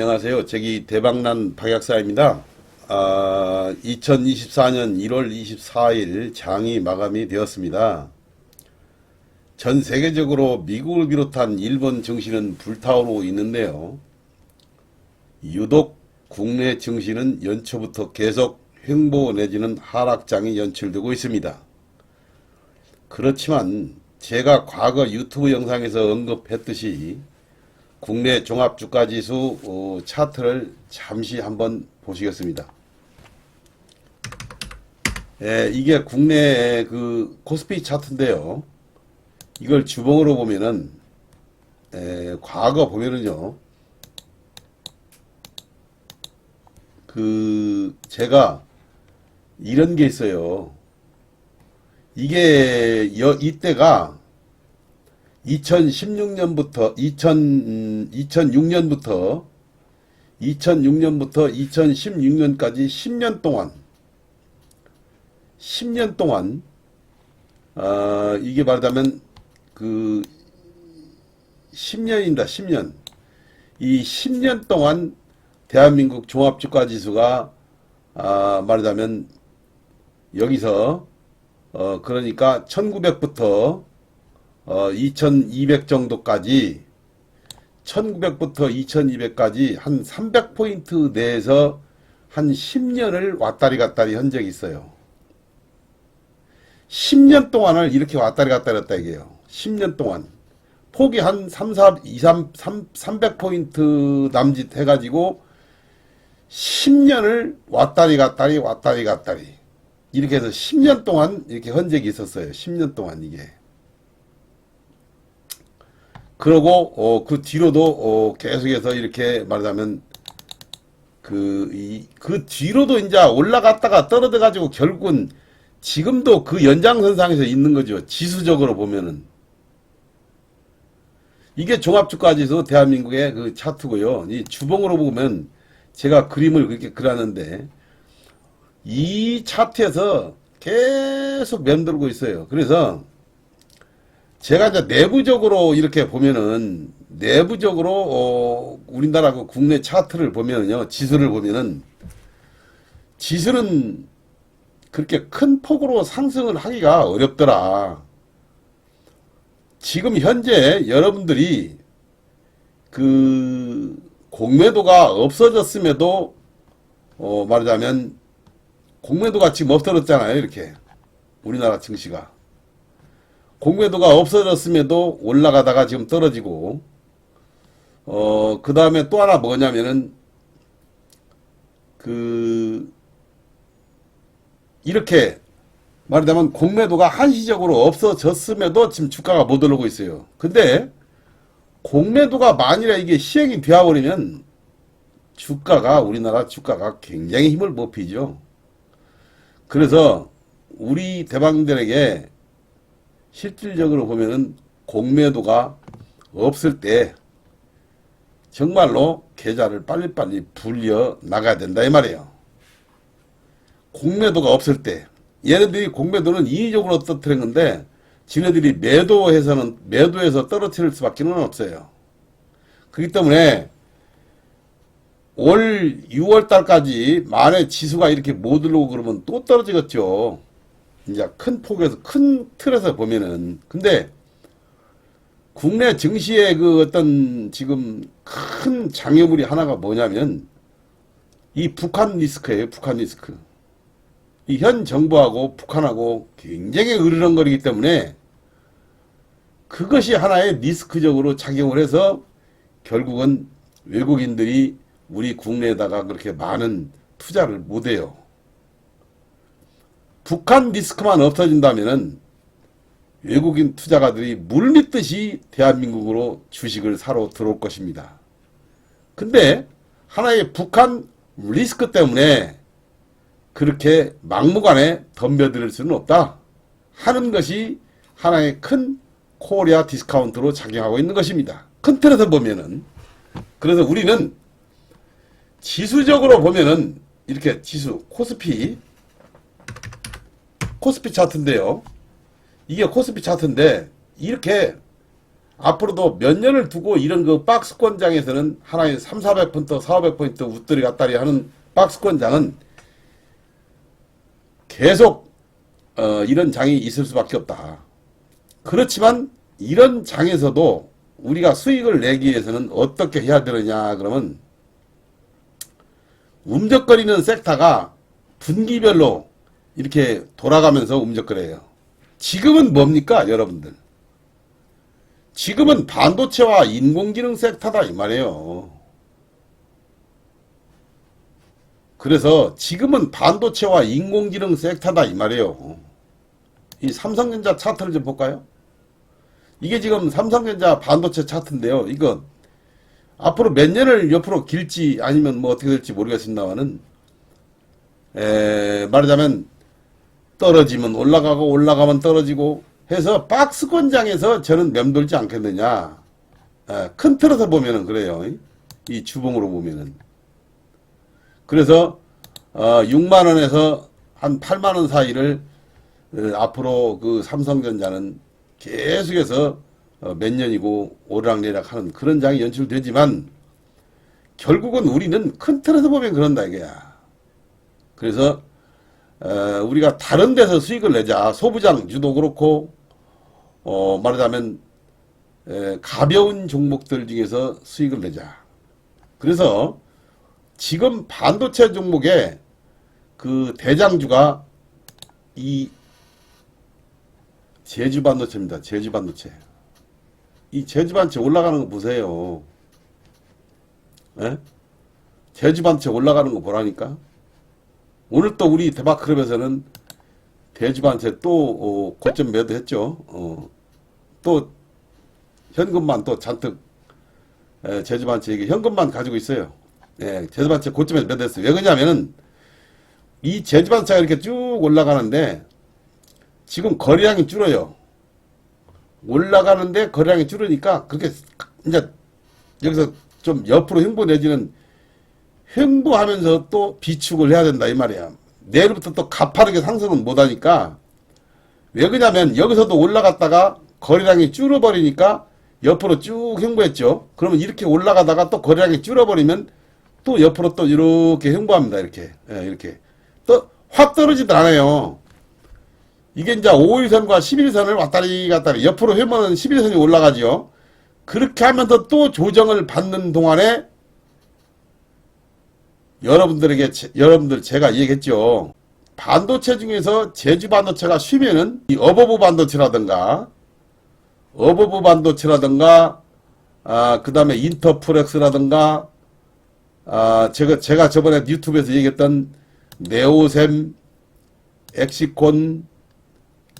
안녕하세요. 저기 대박난 박약사입니다. 아, 2024년 1월 24일 장이 마감이 되었습니다. 전 세계적으로 미국을 비롯한 일본 증시는 불타오르고 있는데요. 유독 국내 증시는 연초부터 계속 횡보 내지는 하락장이 연출되고 있습니다. 그렇지만 제가 과거 유튜브 영상에서 언급했듯이 국내 종합주가지수 어, 차트를 잠시 한번 보시겠습니다. 예, 이게 국내 그 코스피 차트인데요. 이걸 주봉으로 보면은 에, 과거 보면은요. 그 제가 이런 게 있어요. 이게 여, 이때가 2016년부터 2000, 2006년부터 2006년부터 2016년까지 10년 동안 10년 동안 아, 이게 말하자면 그 10년입니다. 10년. 이 10년 동안 대한민국 종합주가지수가 아, 말하자면 여기서 어 그러니까 1900부터 어 2200 정도까지 1900부터 2200까지 한 300포인트 내에서 한 10년을 왔다리 갔다리 한 적이 있어요. 10년 동안을 이렇게 왔다리 갔다리 했다 이게요. 10년 동안. 폭이 한 3, 4, 2, 3, 3, 300포인트 남짓 해가지고 10년을 왔다리 갔다리 왔다리 갔다리. 이렇게 해서 10년 동안 이렇게 흔적이 있었어요. 10년 동안 이게. 그러고 어, 그 뒤로도 어, 계속해서 이렇게 말하자면 그, 이, 그 뒤로도 이제 올라갔다가 떨어져 가지고 결국은 지금도 그 연장선상에서 있는 거죠. 지수적으로 보면은. 이게 종합주가지수 대한민국의 그 차트고요. 이 주봉으로 보면 제가 그림을 그렇게 그렸는데 이 차트에서 계속 맴돌고 있어요. 그래서 제가 이제 내부적으로 이렇게 보면은 내부적으로 어 우리나라 그 국내 차트를 보면은요 지수를 보면은 지수는 그렇게 큰 폭으로 상승을 하기가 어렵더라. 지금 현재 여러분들이 그 공매도가 없어졌음에도 어 말하자면 공매도가 지금 없어졌잖아요 이렇게 우리나라 증시가 공매도가 없어졌음에도 올라가다가 지금 떨어지고 어 그 다음에 또 하나 뭐냐면은 그 이렇게 말하자면 공매도가 한시적으로 없어졌음에도 지금 주가가 못 오르고 있어요. 근데 공매도가 만일에 이게 시행이 되어버리면 주가가 우리나라 주가가 굉장히 힘을 못 피죠. 그래서 우리 대방들에게 실질적으로 보면은 공매도가 없을 때 정말로 계좌를 빨리빨리 불려 나가야 된다 이 말이에요. 공매도가 없을 때 얘네들이 공매도는 인위적으로 떨어뜨린 건데 지네들이 매도해서는 매도해서 떨어뜨릴 수밖에 는 없어요. 그렇기 때문에 올 6월 달까지 만에 지수가 이렇게 못 오르고 그러면 또 떨어지겠죠. 이제 큰 폭에서 큰 틀에서 보면은 근데 국내 증시의 그 어떤 지금 큰 장애물이 하나가 뭐냐면 이 북한 리스크예요. 북한 리스크. 이 현 정부하고 북한하고 굉장히 으르렁거리기 때문에 그것이 하나의 리스크적으로 작용을 해서 결국은 외국인들이 우리 국내에다가 그렇게 많은 투자를 못해요. 북한 리스크만 없어진다면은 외국인 투자가들이 물밀듯이 대한민국으로 주식을 사러 들어올 것입니다. 근데 하나의 북한 리스크 때문에 그렇게 막무가내 덤벼들 수는 없다 하는 것이 하나의 큰 코리아 디스카운트로 작용하고 있는 것입니다. 큰 틀에서 보면은 그래서 우리는 지수적으로 보면은 이렇게 지수 코스피 코스피 차트인데요. 이게 코스피 차트인데 이렇게 앞으로도 몇 년을 두고 이런 그 박스권장에서는 하나에 3, 400포인트, 400포인트 웃들이 갔다리 하는 박스권장은 계속 어, 이런 장이 있을 수밖에 없다. 그렇지만 이런 장에서도 우리가 수익을 내기 위해서는 어떻게 해야 되느냐 그러면 움적거리는 섹터가 분기별로 이렇게 돌아가면서 움적거려요. 지금은 뭡니까 여러분들? 지금은 반도체와 인공지능 섹터다 이 말이에요. 그래서 지금은 반도체와 인공지능 섹터다 이 말이에요. 이 삼성전자 차트를 좀 볼까요? 이게 지금 삼성전자 반도체 차트인데요. 이거 앞으로 몇 년을 옆으로 길지 아니면 뭐 어떻게 될지 모르겠습니다만은 에, 말하자면 떨어지면 올라가고 올라가면 떨어지고 해서 박스권장에서 저는 맴돌지 않겠느냐. 에, 큰 틀에서 보면은 그래요. 이 주봉으로 보면은. 그래서 어, 6만 원에서 한 8만 원 사이를 어, 앞으로 그 삼성전자는 계속해서 어, 몇 년이고 오르락내락하는 그런 장이 연출되지만 결국은 우리는 큰 틀에서 보면 그런다 이거야. 그래서 어, 우리가 다른 데서 수익을 내자 소부장주도 그렇고 어, 말하자면 에, 가벼운 종목들 중에서 수익을 내자. 그래서 지금 반도체 종목의 그 대장주가 이 제주 반도체입니다. 제주 반도체. 이 제주 반도체 올라가는 거 보세요. 예? 제주 반도체 올라가는 거 보라니까. 오늘 또 우리 대박 클럽에서는 제주 반도체 또 어, 고점 매도했죠. 어, 또 현금만 또 잔뜩 에, 제주 반도체 이게 현금만 가지고 있어요. 예, 제주 반도체 고점에서 매도했어요. 왜 그러냐면은 이 제주 반도체가 이렇게 쭉 올라가는데 지금 거래량이 줄어요. 올라가는데 거래량이 줄으니까 그렇게 이제 여기서 좀 옆으로 내지는 횡보하면서 또 비축을 해야 된다 이 말이야. 내일부터 또 가파르게 상승은 못하니까 왜 그러냐면 여기서도 올라갔다가 거래량이 줄어버리니까 옆으로 쭉 횡보했죠. 그러면 이렇게 올라가다가 또 거래량이 줄어버리면 또 옆으로 또 이렇게 횡보합니다. 이렇게 예, 이렇게 또 확 떨어지도 않아요. 이게 이제 5일선과 11선을 왔다리 갔다리 옆으로 회면은 11선이 올라가지요. 그렇게 하면서 또 조정을 받는 동안에 여러분들에게 제- 여러분들 제가 얘기했죠. 반도체 중에서 제주 반도체가 쉬면은 이 어버브 반도체라든가 어버브 반도체라든가 아 그 다음에 인터프렉스라든가 아 제가 제가 저번에 유튜브에서 얘기했던 네오셈 엑시콘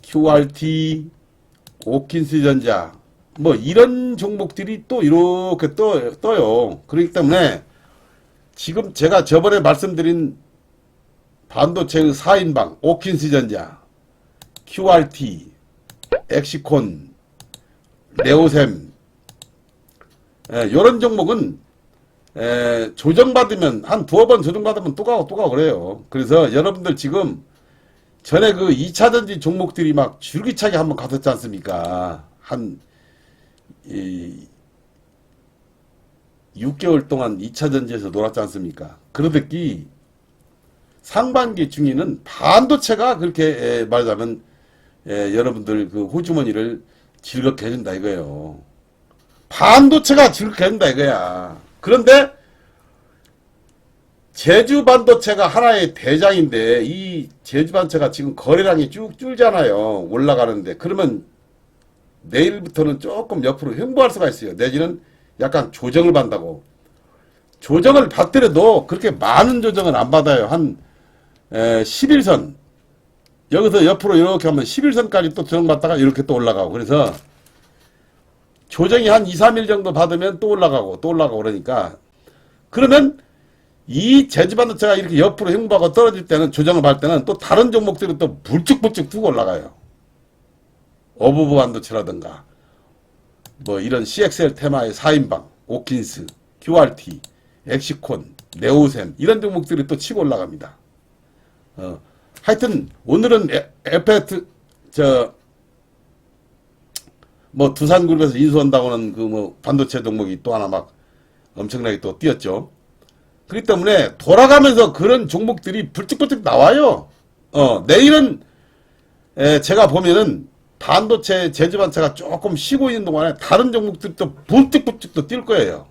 QRT, 오킨스 전자, 뭐 이런 종목들이 또 이렇게 떠, 떠요. 그렇기 때문에 지금 제가 저번에 말씀드린 반도체의 4인방, 오킨스 전자, QRT, 엑시콘, 네오셈, 이런 종목은 에, 조정받으면 한 두어 번 조정받으면 또 가고 또 가고 그래요. 그래서 여러분들 지금 전에 그 2차전지 종목들이 막 줄기차게 한번 갔었지 않습니까? 한, 이, 6개월 동안 2차 전지에서 놀았지 않습니까? 그러듯이 상반기 중에는 반도체가 그렇게 에, 말하자면 에, 여러분들 그 호주머니를 즐겁게 해준다 이거예요. 반도체가 즐겁게 해준다 이거야. 그런데 제주 반도체가 하나의 대장인데 이 제주 반도체가 지금 거래량이 쭉 줄잖아요. 올라가는데 그러면 내일부터는 조금 옆으로 횡보할 수가 있어요. 내지는 약간 조정을 받는다고. 조정을 받더라도 그렇게 많은 조정은 안 받아요. 한 에, 11선 여기서 옆으로 이렇게 하면 11선까지 또 조정받다가 이렇게 또 올라가고 그래서 조정이 한 2, 3일 정도 받으면 또 올라가고 또 올라가고 그러니까 그러면 이 제지반도체가 이렇게 옆으로 횡보하고 떨어질 때는 조정을 받을 때는 또 다른 종목들이 또 불쭉불쭉 튀고 올라가요. 어부부 반도체라든가 뭐 이런 CXL 테마의 4인방, 오킨스, QRT, 엑시콘, 네오셈 이런 종목들이 또 치고 올라갑니다. 어, 하여튼 오늘은 에, 에페트 저 뭐 두산그룹에서 인수한다고는 그 뭐 반도체 종목이 또 하나 막 엄청나게 또 뛰었죠. 그렇기 때문에 돌아가면서 그런 종목들이 불쩍불쩍 나와요. 어, 내일은 에, 제가 보면은 반도체 제조 반차가 조금 쉬고 있는 동안에 다른 종목들도 불쩍불쩍 또뛸 거예요.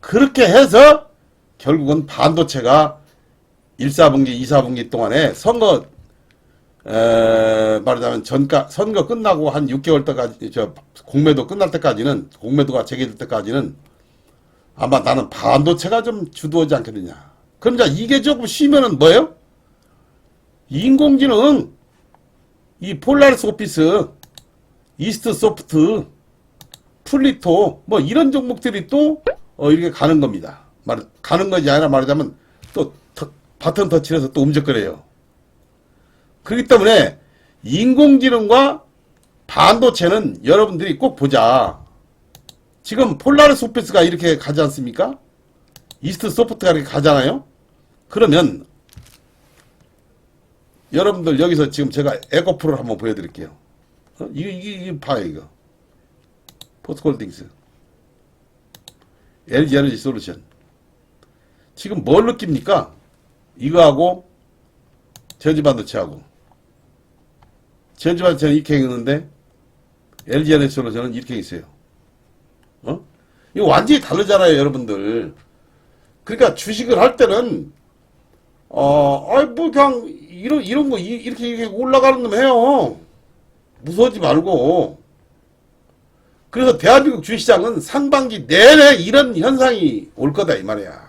그렇게 해서 결국은 반도체가 1, 4분기, 2, 4분기 동안에 선거 에, 말하자면 전가 선거 끝나고 한 6개월 때까지 저 공매도 끝날 때까지는 공매도가 재개될 때까지는 아마 나는 반도체가 좀 주도하지 않겠느냐. 자 이게 조금 쉬면은 뭐예요? 인공지능, 이 폴라리스 오피스, 이스트 소프트, 플리토 뭐 이런 종목들이 또 어, 이렇게 가는 겁니다. 말 가는 것이 아니라 말하자면 또 터, 바톤 터치를 해서 또 움직거려요. 그렇기 때문에 인공지능과 반도체는 여러분들이 꼭 보자. 지금 폴라리스 오피스가 이렇게 가지 않습니까? 이스트 소프트가 이렇게 가잖아요? 그러면 여러분들 여기서 지금 제가 에코프로를 한번 보여드릴게요. 어? 이게, 이게, 이게 봐요, 이거. 포스콜딩스. LG 에너지 솔루션. 지금 뭘 느낍니까? 이거하고 전지반도체하고 전지반도체는 이렇게 있는데 LG 에너지 솔루션은 이렇게 있어요. 어? 이거 완전히 다르잖아요, 여러분들. 그러니까 주식을 할 때는 어, 아이 뭐 그냥 이런 이런 거 이- 이렇게 이렇게 올라가는 놈 해요. 무서워하지 말고. 그래서 대한민국 주식시장은 상반기 내내 이런 현상이 올 거다 이 말이야.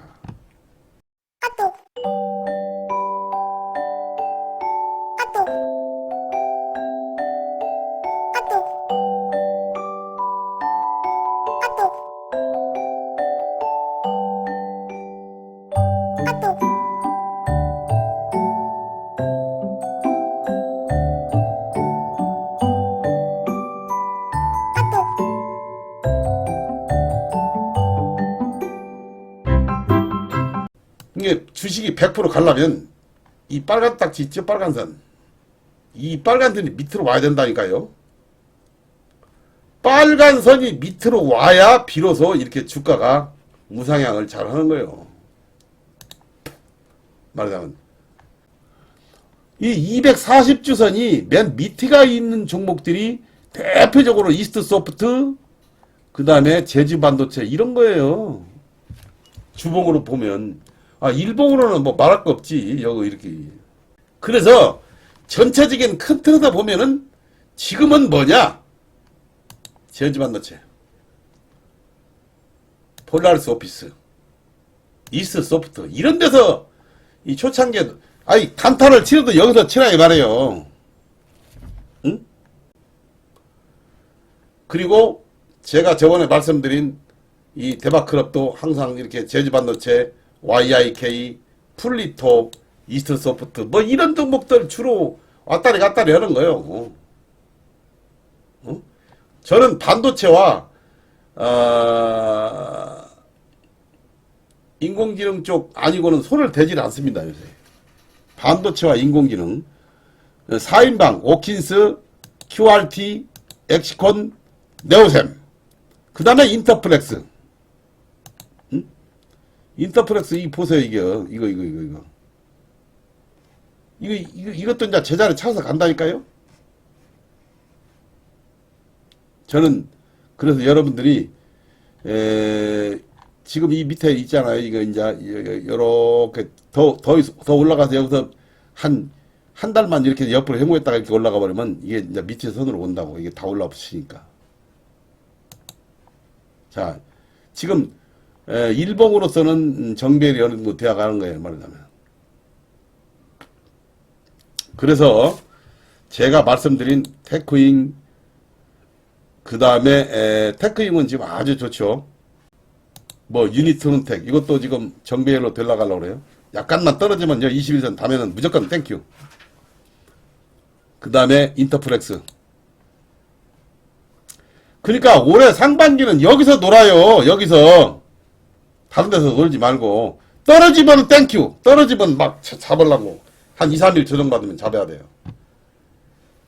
주식이 100% 가려면 이 빨간 딱지 있죠? 빨간 선. 이 빨간 선이 밑으로 와야 된다니까요. 빨간 선이 밑으로 와야 비로소 이렇게 주가가 우상향을 잘 하는 거예요. 말하자면. 이 240주선이 맨 밑에가 있는 종목들이 대표적으로 이스트 소프트, 그 다음에 제주 반도체 이런 거예요. 주봉으로 보면. 아, 일봉으로는 뭐 말할 거 없지. 여기 이렇게. 그래서 전체적인 큰 틀에서 보면은 지금은 뭐냐? 제주 반도체. 폴라리스 오피스. 이스 소프트. 이런 데서 이 초창기에 아니 단타를 치러도 여기서 치라 이 말이에요. 응? 그리고 제가 저번에 말씀드린 이 대박 클럽도 항상 이렇게 제주반도체, YIK, 풀리토, 이스트소프트 뭐 이런 종목들 주로 왔다리 갔다리 하는 거예요. 어? 저는 반도체와 어, 인공지능 쪽 아니고는 손을 대질 않습니다 요새. 반도체와 인공지능 4인방 오킨스, QRT, 엑시콘, 네오셈 그 다음에 인터플렉스 응? 인터플렉스 이 보세요 이게. 이거 이거 이거 이거. 이거 이거 이것도 이제 제자리 찾아서 간다니까요? 저는 그래서 여러분들이 에, 지금 이 밑에 있잖아요. 이거 이제 이렇게 더더 더 올라가서 여기서 한 한 달만 이렇게 옆으로 행보했다가 이렇게 올라가 버리면 이게 이제 밑에 선으로 온다고. 이게 다 올라붙으니까. 자, 지금 에, 일봉으로서는 정배열이 어느 정도 되어가는 거예요, 말하자면. 그래서 제가 말씀드린 테크잉, 그 다음에 테크잉은 지금 아주 좋죠. 뭐 유니트론텍 이것도 지금 정배열로 되려가려고 그래요. 약간만 떨어지면요 21선 다면은 무조건 땡큐. 그 다음에 인터플렉스. 그러니까 올해 상반기는 여기서 놀아요. 여기서. 다른 데서 놀지 말고. 떨어지면 땡큐. 떨어지면 막 자- 잡으려고. 한 2, 3일 조정 받으면 잡아야 돼요.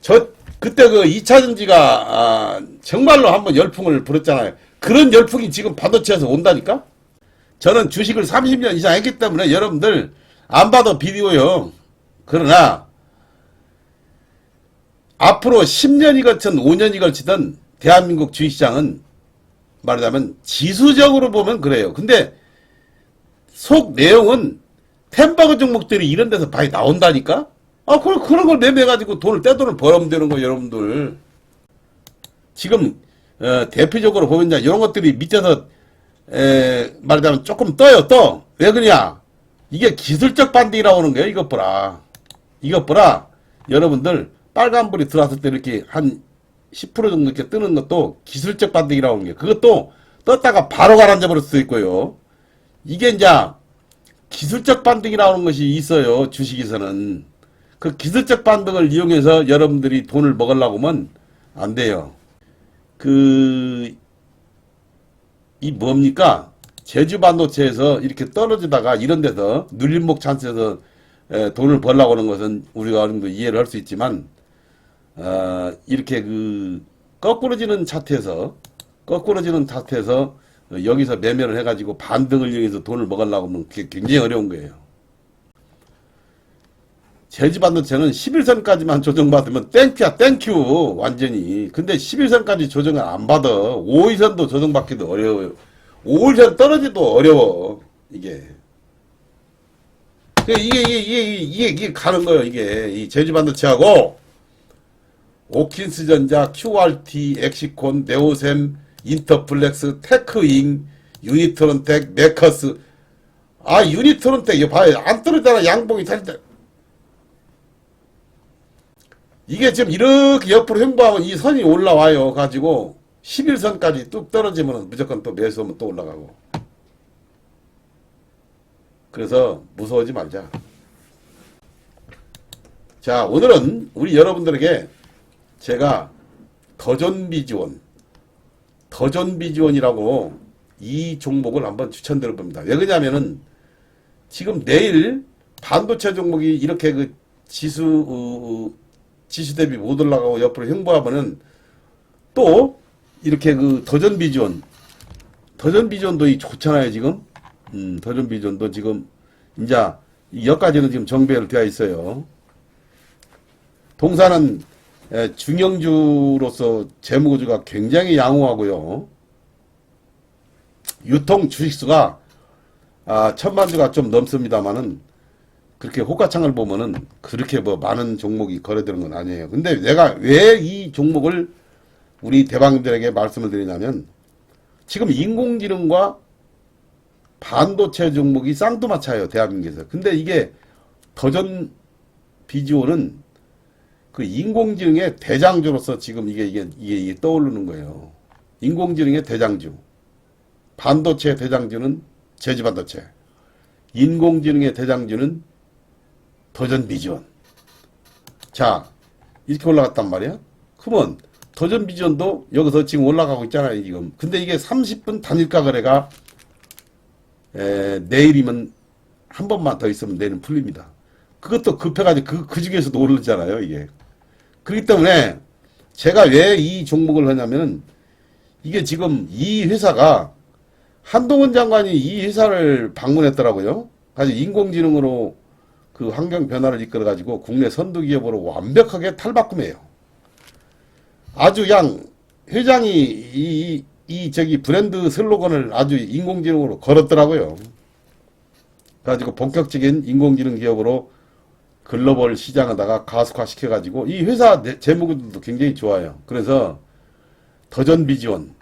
저 그때 그 2차 전지가 아, 정말로 한번 열풍을 불었잖아요. 그런 열풍이 지금 반도체에서 온다니까? 저는 주식을 30년 이상 했기 때문에 여러분들 안 봐도 비디오요. 그러나 앞으로 10년이 걸친 5년이 걸치던 대한민국 주식시장은 말하자면 지수적으로 보면 그래요. 근데 속 내용은 템버그 종목들이 이런 데서 많이 나온다니까? 아, 그런, 그런 걸 매매해가지고 돈을 떼돈을 벌으면 되는 거예요, 여러분들. 지금, 어, 대표적으로 보면 이런 것들이 밑에서, 에, 말하자면 조금 떠요, 떠. 왜 그러냐? 이게 기술적 반등이라고 하는 거예요, 이것 보라. 이것 보라. 여러분들, 빨간불이 들어왔을 때 이렇게 한 10% 정도 이렇게 뜨는 것도 기술적 반등이라고 하는 거예요. 그것도 떴다가 바로 가라앉아 버릴 수도 있고요. 이게 이제 기술적 반등이 나오는 것이 있어요. 주식에서는. 그 기술적 반등을 이용해서 여러분들이 돈을 먹으려고 하면 안 돼요. 그, 이 뭡니까? 제주 반도체에서 이렇게 떨어지다가 이런 데서 눌림목 찬스에서 에, 돈을 벌려고 하는 것은 우리가 어느 정도 이해를 할 수 있지만, 어, 이렇게 그, 거꾸러지는 차트에서, 거꾸러지는 차트에서 어, 여기서 매매를 해가지고 반등을 이용해서 돈을 먹으려고 하면 그게 굉장히 어려운 거예요. 제지 반도체는 11선까지만 조정받으면 땡큐야 땡큐 완전히. 근데 11선까지 조정을 안 받아. 5일선도 조정받기도 어려워요. 5일선 떨어지도 어려워 이게. 그 이게 이게 이게 이게, 이게 가는 거예요 이게. 이 제지 반도체하고 오킨스 전자, QRT, 엑시콘, 네오셈, 인터플렉스, 테크잉, 유니트론텍, 메커스. 아, 유니트론텍, 이거 봐요. 안 떨어지잖아, 양봉이 탈 때. 이게 지금 이렇게 옆으로 횡보하면 이 선이 올라와요. 가지고 11선까지 뚝 떨어지면 무조건 또 매수하면 또 올라가고. 그래서 무서워하지 말자. 자, 오늘은 우리 여러분들에게 제가 더존비 지원, 더존비 지원이라고 이 종목을 한번 추천드려 봅니다. 왜 그러냐면은 지금 내일 반도체 종목이 이렇게 그 지수, 어, 지수 대비 못 올라가고 옆으로 횡보하면은 또 이렇게 그 더존비 지원, 더존비 지원도 이 좋잖아요, 지금. 음, 더존비 지원도 지금 이제 여기까지는 지금 정배를 되어 있어요. 동사는 예, 중형주로서 재무구조가 굉장히 양호하고요. 유통 주식수가 아, 천만 주가 좀 넘습니다만은 그렇게 호가창을 보면은 그렇게 뭐 많은 종목이 거래되는 건 아니에요. 근데 내가 왜 이 종목을 우리 대방들에게 말씀을 드리냐면 지금 인공지능과 반도체 종목이 쌍두마차예요 대한민국에서. 근데 이게 더전 비지오는 그 인공지능의 대장주로서 지금 이게, 이게, 이게, 이게 떠오르는 거예요. 인공지능의 대장주. 반도체 대장주는 제지반도체. 인공지능의 대장주는 더전 비전. 자, 이렇게 올라갔단 말이야? 그러면 더전 비전도 여기서 지금 올라가고 있잖아요, 지금. 근데 이게 30분 단일가 거래가 에, 내일이면 한 번만 더 있으면 내일은 풀립니다. 그것도 급해가지고 그, 그 중에서도 오르잖아요, 이게. 그렇기 때문에 제가 왜 이 종목을 하냐면은 이게 지금 이 회사가 한동훈 장관이 이 회사를 방문했더라고요. 가지고 인공지능으로 그 환경 변화를 이끌어 가지고 국내 선두 기업으로 완벽하게 탈바꿈해요. 아주 그냥 회장이 이, 이 저기 브랜드 슬로건을 아주 인공지능으로 걸었더라고요. 가지고 본격적인 인공지능 기업으로 글로벌 시장에다가 가속화 시켜가지고 이 회사 내- 재무도 굉장히 좋아요. 그래서 더전 비지원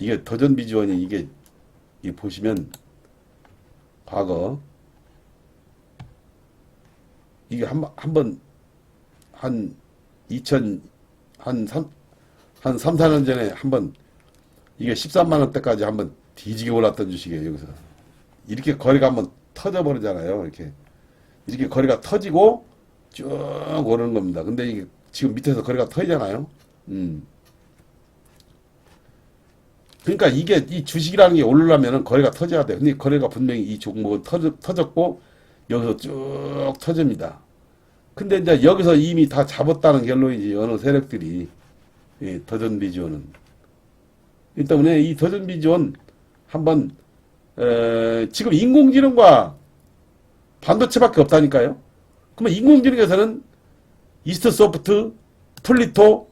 이게 더전 비지원이 이게 이 보시면 과거 이게 한한번한 2000, 한 3, 한 3, 4년 전에 한번 이게 13만 원대까지 한번 뒤지게 올랐던 주식이에요, 여기서. 이렇게 거래가 한번 터져버리잖아요, 이렇게. 이렇게 거래가 터지고 쭉 오르는 겁니다. 근데 이게 지금 밑에서 거래가 터지잖아요. 음. 그러니까 이게 이 주식이라는 게 오르려면은 거래가 터져야 돼. 근데 거래가 분명히 이 종목은 터져, 터졌고 여기서 쭉 터집니다. 근데 이제 여기서 이미 다 잡았다는 결론이지 어느 세력들이 예, 더전 비지원은 이 때문에 이 더전 비지원 한번 에, 지금 인공지능과 반도체밖에 없다니까요. 그러면 인공지능에서는 이스트 소프트, 플리토,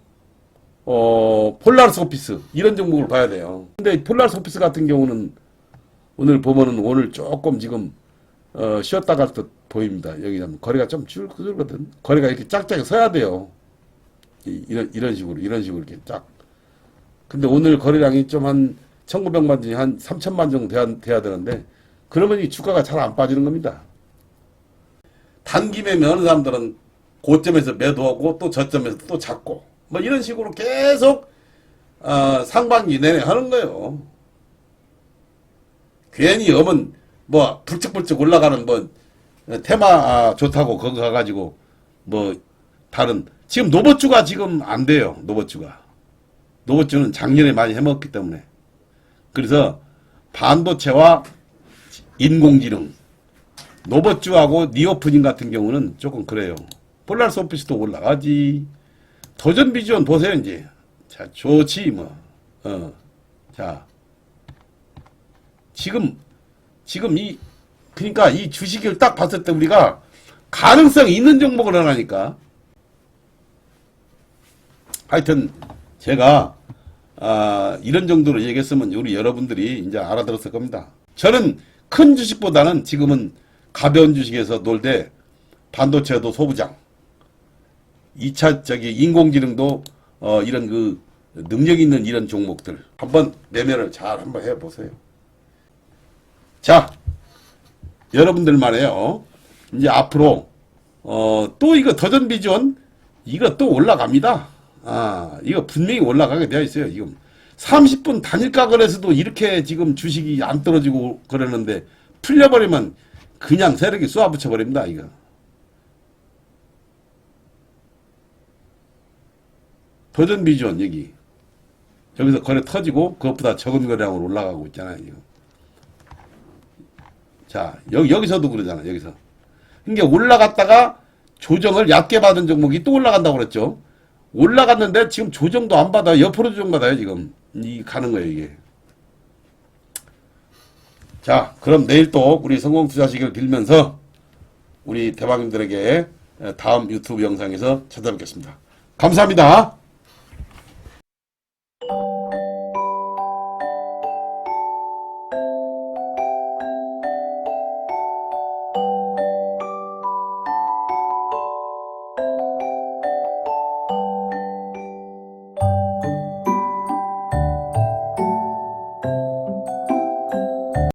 어, 폴라리스 오피스 이런 종목을 봐야 돼요. 근데 폴라리스 오피스 같은 경우는 오늘 보면은 오늘 조금 지금 어, 쉬었다 갈 듯 보입니다. 여기 는 거리가 좀 줄거든. 거리가 이렇게 짝짝이 서야 돼요. 이, 이런 이런 식으로 이런 식으로 이렇게 짝. 근데 오늘 거래량이 좀한 1,900만 중에 한 3천만 정도 돼야, 돼야 되는데 그러면 이 주가가 잘 안 빠지는 겁니다. 단기 매매 하는 사람들은 고점에서 매도하고 또 저점에서 또 잡고 뭐 이런 식으로 계속 어, 상반기 내내 하는 거예요. 괜히 엄은 뭐 불쩍불쩍 올라가는 뭐 테마 아, 좋다고 거기 가가지고 뭐 다른 지금 노버주가 지금 안 돼요. 노버주가 노버주는 작년에 많이 해먹기 때문에 그래서 반도체와 인공지능 노버주하고 니오프닝 같은 경우는 조금 그래요. 폴라스 오피스도 올라가지. 도전 비전 보세요 이제. 자 좋지 뭐. 어. 자 지금 지금 이 그러니까 이 주식을 딱 봤을 때 우리가 가능성이 있는 종목을 하라니까. 하여튼 제가 아, 이런 정도로 얘기했으면 우리 여러분들이 이제 알아들었을 겁니다. 저는 큰 주식보다는 지금은 가벼운 주식에서 놀되 반도체도 소부장, 2차 저기 인공지능도 어, 이런 그 능력 있는 이런 종목들 한번 매매를 잘 한번 해보세요. 자, 여러분들 말이에요. 이제 앞으로 어, 또 이거 더전 비전 이거 또 올라갑니다. 아, 이거 분명히 올라가게 되어 있어요. 지금 30분 단일가 거래에서도 이렇게 지금 주식이 안 떨어지고 그러는데 풀려버리면 그냥 세력이 쏘아붙여 버립니다. 이거. 더전 비전 여기 여기서 거래 터지고 그것보다 적은 거래량으로 올라가고 있잖아요. 지금. 자, 여기, 여기서도 그러잖아, 여기서. 그러니까 올라갔다가 조정을 얕게 받은 종목이 또 올라간다고 그랬죠. 올라갔는데 지금 조정도 안 받아요. 옆으로 조정 받아요, 지금. 이, 가는 거예요, 이게. 자, 그럼 내일 또 우리 성공 투자식을 빌면서 우리 대박님들에게 다음 유튜브 영상에서 찾아뵙겠습니다. 감사합니다.